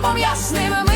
небом ясним.